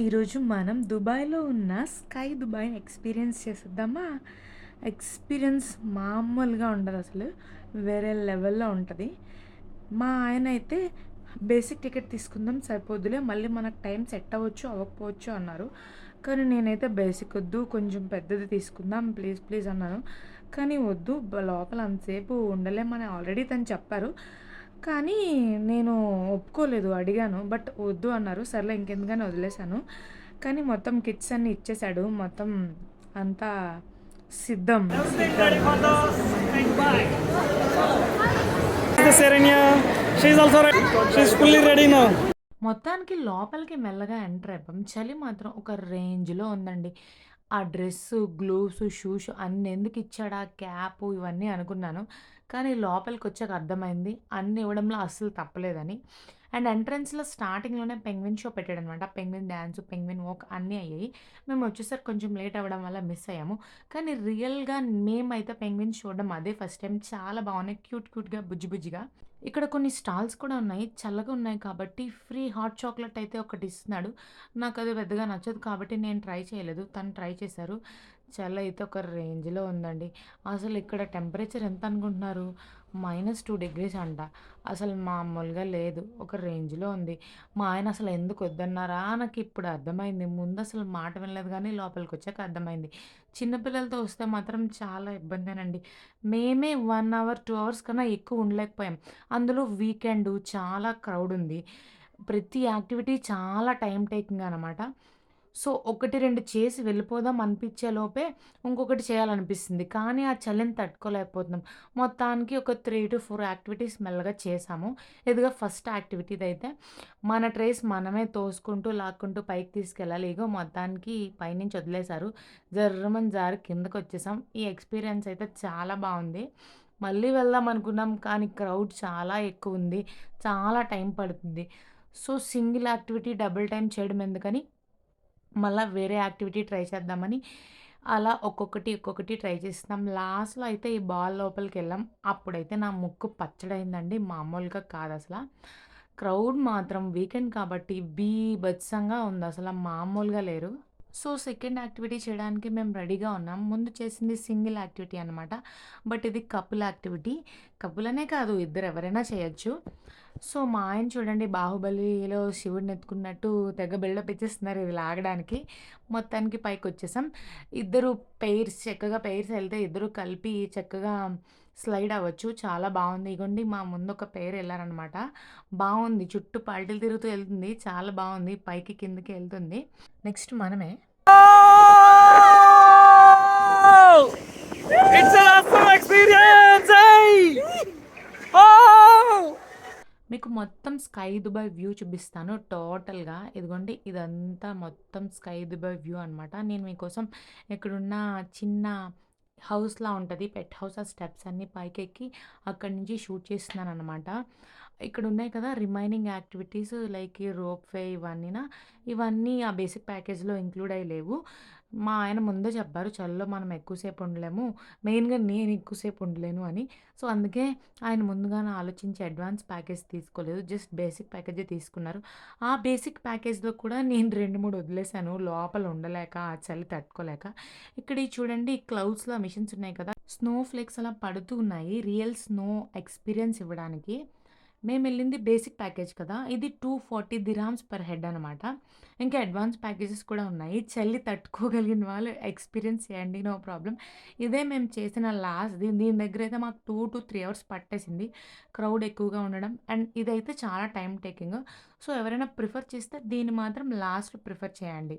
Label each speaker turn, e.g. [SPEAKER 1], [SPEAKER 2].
[SPEAKER 1] ఈరోజు మనం దుబాయ్‌లో ఉన్న స్కై దుబాయ్ని ఎక్స్‌పీరియన్స్ చేసేద్దామా? ఎక్స్‌పీరియన్స్ మామూలుగా ఉండదు అసలు వేరే లెవెల్‌లో ఉంటుంది మా ఆయన అయితే బేసిక్ టికెట్ తీసుకుందాం సరిపోద్దిలే. మళ్ళీ మనకు టైం సెట్ అవ్వచ్చు, అవ్వకపోవచ్చు అన్నారు. కానీ నేనైతే బేసిక్ వద్దు కొంచెం పెద్దది తీసుకుందాం ప్లీజ్ ప్లీజ్ అన్నాను. కానీ వద్దు లోపల అంతసేపు ఉండలేమని ఆల్రెడీ తను చెప్పారు. కానీ నేను ఒప్పుకోలేదు. అడిగాను. బట్ వద్దు అన్నారు. సర్లే ఇంకెందుకని వదిలేసాను. కానీ మొత్తం కిట్స్ అన్నీ ఇచ్చేసాడు. మొత్తం అంతా సిద్ధం. మొత్తానికి లోపలికి మెల్లగా ఎంటర్ అయిపోయాం. చలి మాత్రం ఒక రేంజ్‌లో ఉందండి. ఆ డ్రెస్సు, గ్లోవ్స్, షూస్ అన్ని ఎందుకు ఇచ్చాడా క్యాపు ఇవన్నీ అనుకున్నాను. కానీ లోపలికి వచ్చాక అర్థమైంది. అన్ని ఇవ్వడంలో అస్సలు తప్పలేదని. అండ్ ఎంట్రన్స్‌లో స్టార్టింగ్‌లోనే పెంగ్విన్ షో పెట్టాడనమాట. పెంగ్విన్ డ్యాన్స్ పెంగ్విన్ వాక్ అన్నీ అయ్యాయి. మేము వచ్చేసరికి కొంచెం లేట్ అవ్వడం వల్ల మిస్ అయ్యాము. కానీ రియల్‌గా మేమైతే పెంగ్విన్ చూడడం అదే ఫస్ట్ టైం. చాలా బాగున్నాయి. క్యూట్ క్యూట్‌గా, బుజ్జి బుజ్జిగా. ఇక్కడ కొన్ని స్టాల్స్ కూడా ఉన్నాయి. చల్లగా ఉన్నాయి కాబట్టి ఫ్రీ హాట్ చాక్లెట్ అయితే ఒకటి ఇస్తున్నాడు. నాకు అది పెద్దగా నచ్చదు కాబట్టి నేను ట్రై చేయలేదు. తను ట్రై చేశారు. చాలా అయితే ఒక రేంజ్‌లో ఉందండి. అసలు ఇక్కడ టెంపరేచర్ ఎంత అనుకుంటున్నారు? మైనస్ టూ డిగ్రీస్ అంట. అసలు మామూలుగా లేదు. ఒక రేంజ్‌లో ఉంది. మా ఆయన అసలు ఎందుకు వద్దన్నారా నాకు ఇప్పుడు అర్థమైంది. ముందు అసలు మాట వినలేదు లోపలికి వచ్చాక అర్థమైంది. చిన్నపిల్లలతో వస్తే మాత్రం చాలా ఇబ్బందేనండి. మేమే వన్ అవర్, టూ అవర్స్ కన్నా ఎక్కువ ఉండలేకపోయాం. అందులో వీకెండ్ చాలా క్రౌడ్ ఉంది. ప్రతి యాక్టివిటీ చాలా టైం టేకింగ్ అనమాట. సో, 1, 2 చేసి వెళ్ళిపోదాం అనిపించే లోపే ఇంకొకటి చేయాలనిపిస్తుంది. కానీ ఆ చలిని తట్టుకోలేకపోతున్నాం. మొత్తానికి ఒక 3-4 యాక్టివిటీస్ మెల్లగా చేసాము ఇదిగా ఫస్ట్ యాక్టివిటీ అయితే మన ట్రేస్ మనమే తోసుకుంటూ, లాక్కుంటూ పైకి తీసుకెళ్ళాలి. ఇగో మొత్తానికి పైనుంచి వదిలేశారు. జర్రుమని జారి కిందకొచ్చేసాం. ఈ ఎక్స్‌పీరియన్స్ అయితే చాలా బాగుంది మళ్ళీ వెళ్దాం అనుకున్నాం. కానీ క్రౌడ్ చాలా ఎక్కువ ఉంది చాలా టైం పడుతుంది. So, single activity double time చేయడం ఎందుకని మళ్ళీ వేరే యాక్టివిటీ ట్రై చేద్దామని అలా ఒక్కొక్కటి, ఒక్కొక్కటి ట్రై చేస్తున్నాం. లాస్ట్‌లో అయితే ఈ బాల్ లోపలికి వెళ్ళాం అప్పుడైతే నా ముక్కు పచ్చడైందండి మామూలుగా కాదు అసలు క్రౌడ్ మాత్రం వీకెండ్ కాబట్టి బీభత్సంగా అసలు మామూలుగా లేరు. సో, సెకండ్ యాక్టివిటీ చేయడానికి మేము రెడీగా ఉన్నాం. ముందు చేసింది సింగిల్ యాక్టివిటీ అనమాట. బట్ ఇది కపుల్ యాక్టివిటీ. కపుల్ అనే కాదు ఇద్దరు ఎవరైనా చేయొచ్చు. సో, మా ఆయన చూడండి 'బాహుబలిలో' శివుడిని ఎత్తుకున్నట్టు తెగ బిల్డప్ ఇచ్చేస్తున్నారు ఇది లాగడానికి. మొత్తానికి పైకి వచ్చేసాం ఇద్దరు పెయిర్స్ చక్కగా పెయిర్స్ వెళ్తే ఇద్దరు కలిపి చక్కగా స్లైడ్ అవ్వచ్చు. చాలా బాగుంది ఇగోండి మా ముందు ఒక పేరు వెళ్ళారనమాట బాగుంది చుట్టూ పల్టీలు తిరుగుతూ వెళ్తుంది చాలా బాగుంది పైకి కిందకి వెళ్తుంది నెక్స్ట్ మనమే. మీకు మొత్తం స్కై దుబాయ్ వ్యూ చూపిస్తాను టోటల్‌గా. ఇదిగోండి ఇదంతా మొత్తం స్కై దుబాయ్ వ్యూ అనమాట. నేను మీకోసం ఇక్కడున్న చిన్న హౌస్‌లా ఉంటుంది పెట్ హౌస్ ఆ స్టెప్స్ అన్నీ పైకెక్కి అక్కడి నుంచి షూట్ చేస్తున్నాను అనమాట ఇక్కడ ఉన్నాయి కదా remaining activities like rope way ఇవన్నీనా ఇవన్నీ ఆ బేసిక్ ప్యాకేజ్‌లో ఇంక్లూడ్ అయ్యి లేవు. మా ఆయన ముందే చెప్పారు చలిలో మనం ఎక్కువసేపు ఉండలేము. మెయిన్‌గా నేను ఎక్కువసేపు ఉండలేను అని. సో, అందుకే ఆయన ముందుగానే ఆలోచించి అడ్వాన్స్ ప్యాకేజ్ తీసుకోలేదు. జస్ట్ బేసిక్ ప్యాకేజే తీసుకున్నారు. ఆ బేసిక్ ప్యాకేజ్‌లో కూడా నేను 2, 3 వదిలేసాను. లోపల ఉండలేక, ఆ చలి తట్టుకోలేక. ఇక్కడ చూడండి క్లౌడ్స్‌లో మిషన్స్ ఉన్నాయి కదా! స్నో ఫ్లేక్స్ అలా పడుతూ ఉన్నాయి. రియల్ స్నో ఎక్స్‌పీరియన్స్ ఇవ్వడానికి. మేము వెళ్ళింది బేసిక్ ప్యాకేజ్ కదా! ఇది two forty dirhams per head అనమాట. ఇంకా అడ్వాన్స్ ప్యాకేజెస్ కూడా ఉన్నాయి. చల్లి తట్టుకోగలిగిన వాళ్ళు ఎక్స్‌పీరియన్స్ చేయండి. No problem. ఇదే మేము చేసిన లాస్ట్ దీని దీని దగ్గర అయితే మాకు 2-3 అవర్స్ పట్టేసింది. క్రౌడ్ ఎక్కువగా ఉండడం. అండ్ ఇదైతే చాలా టైం టేకింగ్. సో, ఎవరైనా ప్రిఫర్ చేస్తే దీన్ని మాత్రం లాస్ట్‌లో ప్రిఫర్ చేయండి.